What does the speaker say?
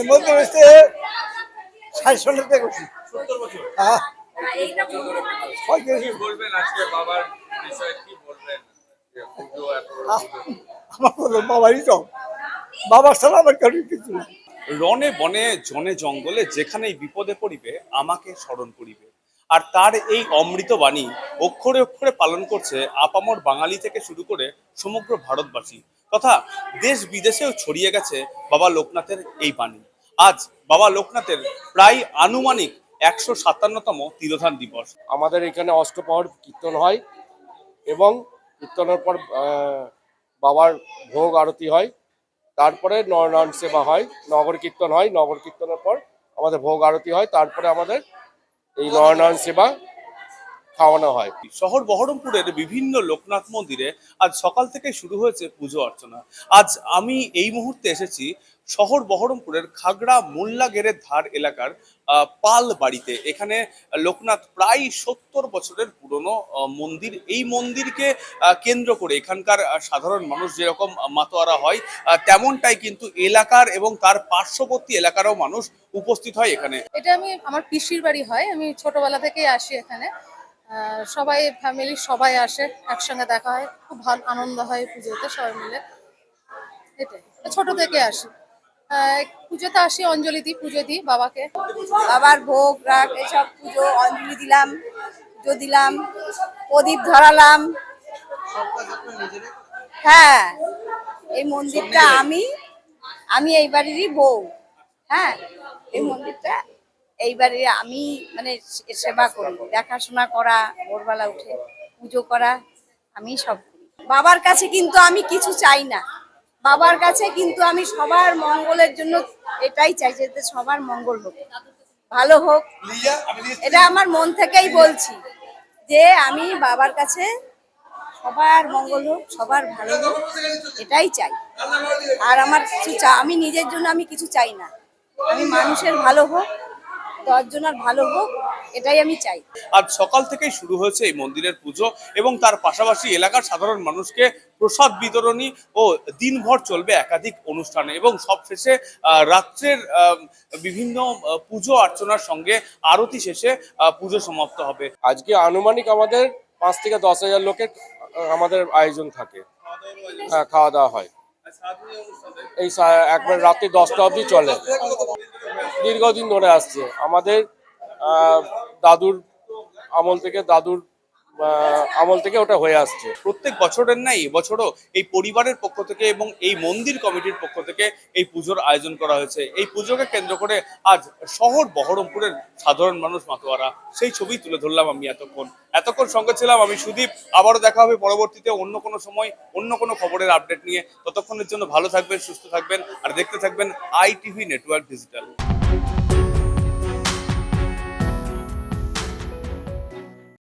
এর মধ্যে হচ্ছে ষাট থেকে আমার বাবারই বাবার ছাড়া আমার কারোর কিছু না রনে বনে জনে জঙ্গলে যেখানেই বিপদে পড়িবে আমাকে স্মরণ করিবে। আর তার এই অমৃত বাণী অক্ষরে অক্ষরে পালন করছে আপামর বাঙালি থেকে শুরু করে সমগ্র ভারতবাসী। তথা দেশ বিদেশেও ছড়িয়ে গেছে বাবা লোকনাথের এই বাণী। আজ বাবা লোকনাথের প্রায় আনুমানিক একশো সাতান্নতম তিরোধান দিবস। আমাদের এখানে অষ্টপ্রহর কীর্তন হয় এবং কীর্তনের পর বাবার ভোগ আরতি হয়। তারপরে নয়নায়ন সেবা হয়, নগর কীর্তন হয়। নগর কীর্তনের পর আমাদের ভোগ আরতি হয়। তারপরে আমাদের এই নয়নায়ন সেবা খাওয়ানো হয়। শহর বহরমপুরের বিভিন্ন লোকনাথ মন্দিরে আজ সকাল থেকে শুরু হয়েছে পুজো অর্চনা। আজ আমি এই মুহূর্তে এসেছি শহর বহরমপুরের খাগড়া মোল্লাগেরের ধার এলাকার আহ, পাল বাড়িতে। এখানে লোকনাথ প্রায় সত্তর বছরের পুরনো মন্দির। এই মন্দিরকে আহ, কেন্দ্র করে এখানকার সাধারণ মানুষ যেরকম মাতোয়ারা হয় আহ, তেমনটাই কিন্তু এলাকার এবং তার পার্শ্ববর্তী এলাকারও মানুষ উপস্থিত হয় এখানে। এটা আমি আমার পিসির বাড়ি হয়। আমি ছোটবেলা থেকেই আসি এখানে। সবাই ফ্যামিলি সবাই আসে একসঙ্গে দেখা হয় খুব ভালো আনন্দ হয় পুজোতে সবাই মিলে। এটাই। ছোট থেকে আসি। আহ, পুজোতে আসি অঞ্জলি দিই পুজো দিই বাবাকে। বাবার ভোগ রাগ এসব পুজো অঞ্জলি দিলাম পুজো দিলাম প্রদীপ ধরালাম। হ্যাঁ এই মন্দিরটা আমি আমি এই বাড়িরই বউ। হ্যাঁ এই মন্দিরটা এই বাড়ির আমি মানে সেবা করি দেখাশোনা করা ভোরবেলা উঠে পুজো করা আমি সব করি। বাবার কাছে কিন্তু আমি কিছু চাই না। বাবার কাছে কিন্তু আমি সবার মঙ্গলের জন্য এটাই চাই যে সবার মঙ্গল হোক ভালো হোক। এটা আমার মন থেকেই বলছি যে আমি বাবার কাছে সবার মঙ্গল হোক সবার ভালো হোক এটাই চাই। আর আমার কিছু চা আমি নিজের জন্য আমি কিছু চাই না। আমি মানুষের ভালো হোক দশজনের ভালো হোক এটাই আমি চাই। আজ সকাল থেকেই শুরু হয়েছে এই মন্দিরের পুজো এবং তার পাশাপাশি এলাকার সাধারণ মানুষকে প্রসাদ বিতরণী ও দিনভর চলবে একাধিক অনুষ্ঠানে এবং সবশেষে আহ, রাত্রের বিভিন্ন পুজো অর্চনার সঙ্গে আরতি শেষে আহ, পুজো সমাপ্ত হবে। আজকে আনুমানিক আমাদের পাঁচ থেকে দশ হাজার লোকের আমাদের আয়োজন থাকে। হ্যাঁ খাওয়া দাওয়া হয়। এই একবার রাত্রি দশটা অবধি চলে। দীর্ঘদিন ধরে আসছে। আমাদের দাদুর আমল থেকে দাদুর আমল থেকে ওটা হয়ে আসছে। প্রত্যেক বছরের নাই বছরও এই পরিবারের পক্ষ থেকে এবং এই মন্দির কমিটির পক্ষ থেকে এই পুজোর আয়োজন করা হয়েছে। এই পুজোকে কেন্দ্র করে আজ শহর বহরমপুরের সাধারণ মানুষ মাতোয়ারা, সেই ছবি তুলে ধরলাম আমি এতক্ষণ। এতক্ষণ সঙ্গে ছিলাম আমি সুদীপ, আবারও দেখা হবে পরবর্তীতে অন্য কোনো সময়, অন্য কোনো খবরের আপডেট নিয়ে। ততক্ষণের জন্য ভালো থাকবেন, সুস্থ থাকবেন, আর দেখতে থাকবেন আই টিভি নেটওয়ার্ক ডিজিটাল।